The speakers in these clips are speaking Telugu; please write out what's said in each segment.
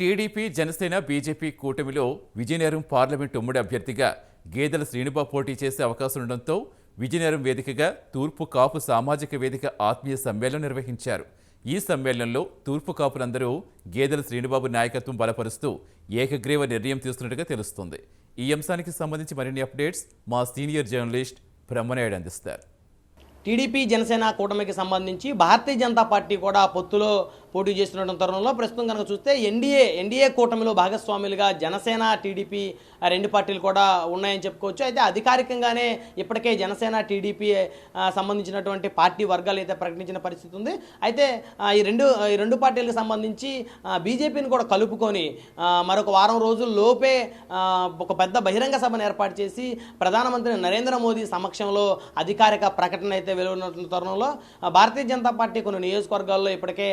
టీడీపీ జనసేన బీజేపీ కూటమిలో విజయనగరం పార్లమెంట్ ఉమ్మడి అభ్యర్థిగా గేదెల శ్రీనుబాబు పోటీ చేసే అవకాశం ఉండడంతో విజయనగరం వేదికగా తూర్పు కాపు సామాజిక వేదిక ఆత్మీయ సమ్మేళనం నిర్వహించారు. ఈ సమ్మేళనంలో తూర్పు కాపులందరూ గేదెల శ్రీనుబాబు నాయకత్వం బలపరుస్తూ ఏకగ్రీవ నిర్ణయం తీసుకున్నట్టుగా తెలుస్తుంది. ఈ అంశానికి సంబంధించి మరిన్ని అప్డేట్స్ మా సీనియర్ జర్నలిస్ట్ బ్రహ్మనాయుడు అందిస్తారు. టీడీపీ జనసేన కూటమికి సంబంధించి భారతీయ జనతా పార్టీ కూడా పొత్తులో పోటీ చేస్తున్న తరుణంలో ప్రస్తుతం కనుక చూస్తే ఎన్డీఏ ఎన్డీఏ కూటమిలో భాగస్వాములుగా జనసేన టీడీపీ రెండు పార్టీలు కూడా ఉన్నాయని చెప్పుకోవచ్చు. అయితే అధికారికంగానే ఇప్పటికే జనసేన టీడీపీ సంబంధించినటువంటి పార్టీ వర్గాలు అయితే ప్రకటించిన పరిస్థితి ఉంది. అయితే ఈ రెండు ఈ రెండు పార్టీలకు సంబంధించి బీజేపీని కూడా కలుపుకొని మరొక వారం రోజుల లోపే ఒక పెద్ద బహిరంగ సభను ఏర్పాటు చేసి ప్రధానమంత్రి నరేంద్ర మోదీ సమక్షంలో అధికారిక ప్రకటన అయితే వెలువడిన తరుణంలో భారతీయ జనతా పార్టీ కొన్ని నియోజకవర్గాల్లో ఇప్పటికే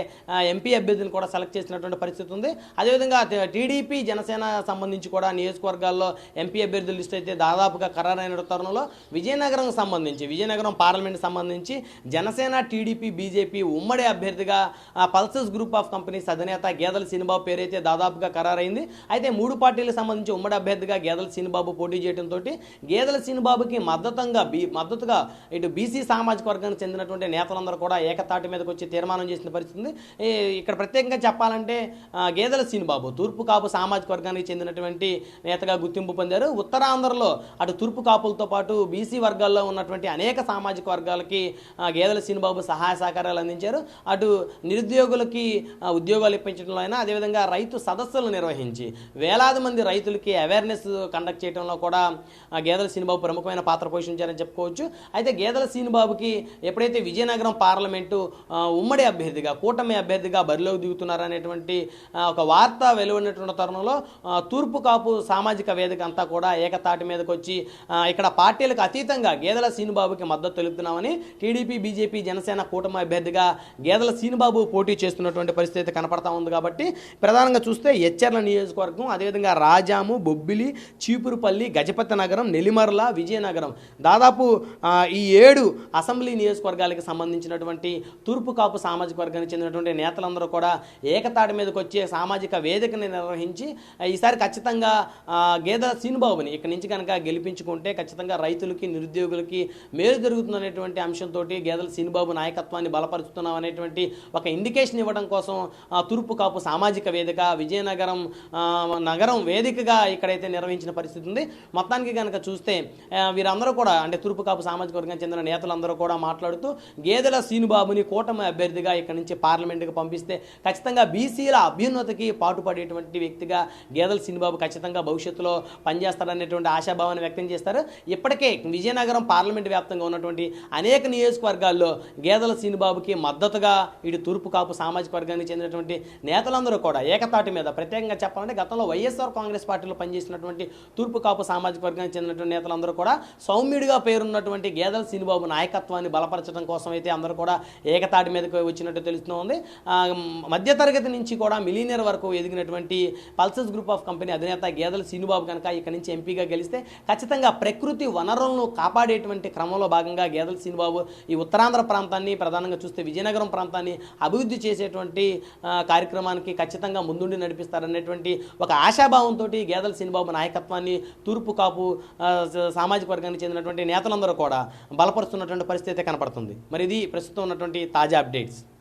ఎంపీ అభ్యర్థిని కూడా సెలెక్ట్ చేసినటువంటి పరిస్థితి ఉంది అదేవిధంగా టీడీపీ జనసేన సంబంధించి కూడా నియోజకవర్గాల్లో ఎంపీ అభ్యర్థుల లిస్ట్ అయితే దాదాపుగా ఖరారైన తరుణంలో విజయనగరం సంబంధించి విజయనగరం పార్లమెంట్ సంబంధించి జనసేన టీడీపీ బీజేపీ ఉమ్మడి అభ్యర్థిగా పల్సస్ గ్రూప్ ఆఫ్ కంపెనీస్ అధినేత గేదల పేరు పేరైతే దాదాపుగా ఖరారైంది అయితే మూడు పార్టీలకు సంబంధించి ఉమ్మడి అభ్యర్థిగా గేదల సినిబాబు పోటీ చేయడంతో గేదల సినిబాబుకి మద్దతంగా బీ మద్దతుగా ఇటు బీసీ సామాజిక వర్గానికి చెందినటువంటి నేతలందరూ కూడా ఏకతాటి మీదకి వచ్చి తీర్మానం చేసిన పరిస్థితి ఉంది. ఇక్కడ ప్రత్యేకంగా చెప్పాలంటే గేదెల సీనిబాబు తూర్పు కాపు సామాజిక వర్గానికి చెందినటువంటి నేతగా గుర్తింపు పొందారు. ఉత్తరాంధ్రలో అటు తూర్పు కాపులతో పాటు బీసీ వర్గాల్లో ఉన్నటువంటి అనేక సామాజిక వర్గాలకి గేదెల సీనిబాబు సహాయ సహకారాలు అందించారు. అటు నిరుద్యోగులకి ఉద్యోగాలు ఇప్పించడంలో అయినా అదేవిధంగా రైతు సదస్సులు నిర్వహించి వేలాది మంది రైతులకి అవేర్నెస్ కండక్ట్ చేయడంలో కూడా గేదెల సీనిబాబు ప్రముఖమైన పాత్ర పోషించారని చెప్పుకోవచ్చు. అయితే గేదెల సీనిబాబుకి ఎప్పుడైతే విజయనగరం పార్లమెంటు ఉమ్మడి అభ్యర్థిగా కూటమి అభ్యర్థి అభ్యర్థిగా బరిలోకి దిగుతున్నారనేటువంటి ఒక వార్త వెలువడినటువంటి తరుణంలో తూర్పు కాపు సామాజిక వేదిక అంతా కూడా ఏకతాటి మీదకి వచ్చి ఇక్కడ పార్టీలకు అతీతంగా గేదెల సీనుబాబుకి మద్దతు తెలుపుతున్నామని టీడీపీ బీజేపీ జనసేన కూటమి అభ్యర్థిగా గేదెల సీనుబాబు పోటీ చేస్తున్నటువంటి పరిస్థితి కనపడతా ఉంది కాబట్టి ప్రధానంగా చూస్తే ఎచ్చెర్ల నియోజకవర్గం అదేవిధంగా రాజాము బొబ్బిలి చీపురుపల్లి గజపతి నగరం నెల్లిమర్ల విజయనగరం. దాదాపు ఈ ఏడు అసెంబ్లీ నియోజకవర్గాలకు సంబంధించినటువంటి తూర్పు కాపు సామాజిక వర్గానికి చెందినటువంటి నేత నేతలందరూ కూడా ఏకతాటి మీదకి వచ్చే సామాజిక వేదికని నిర్వహించి ఈసారి ఖచ్చితంగా ఆ, సీనుబాబుని ఇక్కడి నుంచి కనుక గెలిపించుకుంటే ఖచ్చితంగా రైతులకి నిరుద్యోగులకి మేలు జరుగుతుందనేటువంటి అంశంతో గేదెల సీనుబాబు నాయకత్వాన్ని బలపరుస్తున్నాం అనేటువంటి ఒక ఇండికేషన్ ఇవ్వడం కోసం తూర్పు కాపు సామాజిక వేదిక విజయనగరం నగరం వేదికగా ఇక్కడైతే నిర్వహించిన పరిస్థితి ఉంది. మొత్తానికి కనుక చూస్తే వీరందరూ కూడా అంటే తూర్పు కాపు సామాజిక వర్గానికి చెందిన నేతలందరూ కూడా మాట్లాడుతూ గేదెల సీనుబాబుని కూటమి అభ్యర్థిగా ఇక్కడి నుంచి పార్లమెంటుకి పంపిస్తే ఖచ్చితంగా బీసీల అభ్యున్నతికి పాటుపడేటువంటి వ్యక్తిగా గేదెల సినిబాబు ఖచ్చితంగా భవిష్యత్తులో పనిచేస్తారనేటువంటి ఆశాభావాన్ని వ్యక్తం చేస్తారు. ఇప్పటికే విజయనగరం పార్లమెంట్ వ్యాప్తంగా ఉన్నటువంటి అనేక నియోజకవర్గాల్లో గేదెల సినిబాబుకి మద్దతుగా ఇటు తూర్పు కాపు సామాజిక వర్గానికి చెందినటువంటి నేతలందరూ కూడా ఏకతాటి మీద ప్రత్యేకంగా చెప్పాలంటే గతంలో వైఎస్ఆర్ కాంగ్రెస్ పార్టీలో పనిచేసినటువంటి తూర్పు కాపు సామాజిక వర్గానికి చెందినటువంటి నేతలందరూ కూడా సౌమ్యుడిగా పేరున్నటువంటి గేదెల సినిబాబు నాయకత్వాన్ని బలపరచడం కోసం అయితే అందరూ కూడా ఏకతాటి మీదకి వచ్చినట్టు తెలుస్తూ ఉంది మధ్యతరగతి నుంచి కూడా మిలీనియర్ వరకు ఎదిగినటువంటి పల్సస్ గ్రూప్ ఆఫ్ కంపెనీ అధినేత గేదెల సీనుబాబు కనుక ఇక్కడి నుంచి ఎంపీగా గెలిస్తే ఖచ్చితంగా ప్రకృతి వనరులను కాపాడేటువంటి క్రమంలో భాగంగా గేదెల సీనుబాబు ఈ ఉత్తరాంధ్ర ప్రాంతాన్ని ప్రధానంగా చూస్తే విజయనగరం ప్రాంతాన్ని అభివృద్ధి చేసేటువంటి కార్యక్రమానికి ఖచ్చితంగా ముందుండి నడిపిస్తారనేటువంటి ఒక ఆశాభావంతో గేదెల సీనుబాబు నాయకత్వాన్ని తూర్పు కాపు సామాజిక వర్గానికి చెందినటువంటి నేతలందరూ కూడా బలపరుస్తున్నటువంటి పరిస్థితి కనపడుతుంది. మరి ఇది ప్రస్తుతం ఉన్నటువంటి తాజా అప్డేట్స్.